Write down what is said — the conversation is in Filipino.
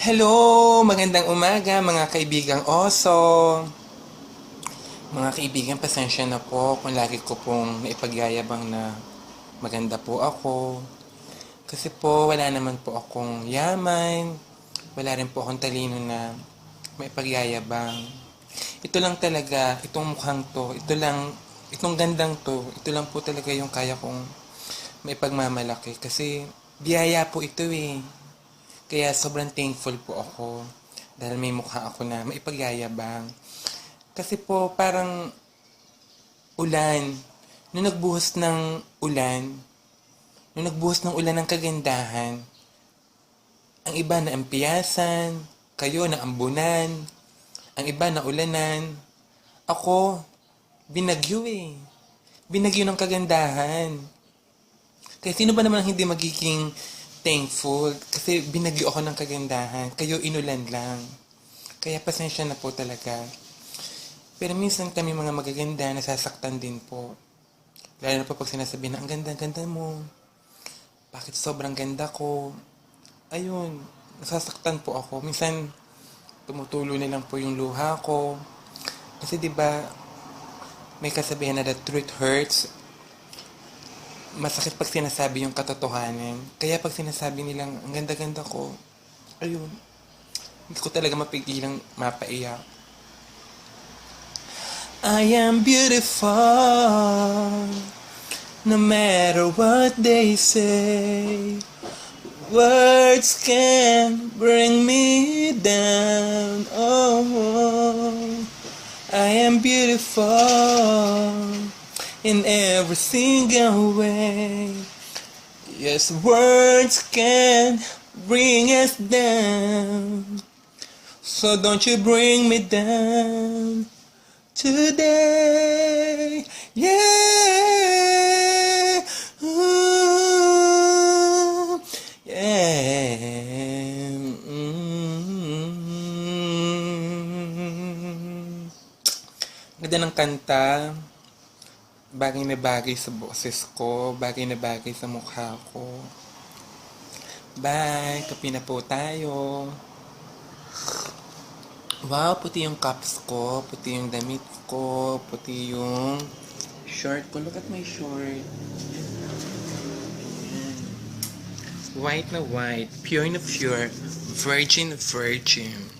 Hello! Magandang umaga mga kaibigang oso. Mga kaibigan, pasensya na po kung lagi ko pong naipagyayabang na maganda po ako. Kasi po, wala naman po akong yaman. Wala rin po akong talino na maipagyayabang. Ito lang talaga, itong mukhang to, ito lang, itong gandang to, ito lang po talaga yung kaya kong maipagmamalaki. Kasi biyaya po ito eh. Kaya sobrang thankful po ako dahil may mukha ako na maipagyayabang. Kasi po parang ulan. Nung nagbuhos ng ulan, nung nagbuhos ng ulan ng kagandahan, ang iba na ampiyasan, kayo na ambunan, ang iba na ulanan. Ako, binagyo eh. Binagyo ng kagandahan. Kaya sino ba naman ang hindi magiging thankful? Kasi binagyo ako ng kagandahan. Kayo inulan lang. Kaya pasensya na po talaga. Pero minsan kami mga magaganda, nasasaktan din po. Lalo na po pag sinasabi na, ang ganda-ganda mo. Bakit sobrang ganda ko? Ayun, nasasaktan po ako. Minsan, tumutulo na lang po yung luha ko. Kasi 'di ba may kasabihan na the truth hurts. Masakit pag sinasabi yung katotohanan. Kaya pag sinasabi nilang ang ganda-ganda ko, ayun, hindi ko talaga mapigilang mapaiyak. I am beautiful, no matter what they say. Words can bring me down. Oh, I am beautiful in every single way. Yes, words can bring us down. So don't you bring me down today. Yeah. Ooh, yeah. Mm. Ganda ng kanta. Bagay na bagay sa boses ko. Bagay na bagay sa mukha ko. Bye. Kapi na po tayo. Wow, puti yung cups ko, puti yung damit ko, puti yung short ko. Look at my short. White na white, pure na pure, virgin na virgin.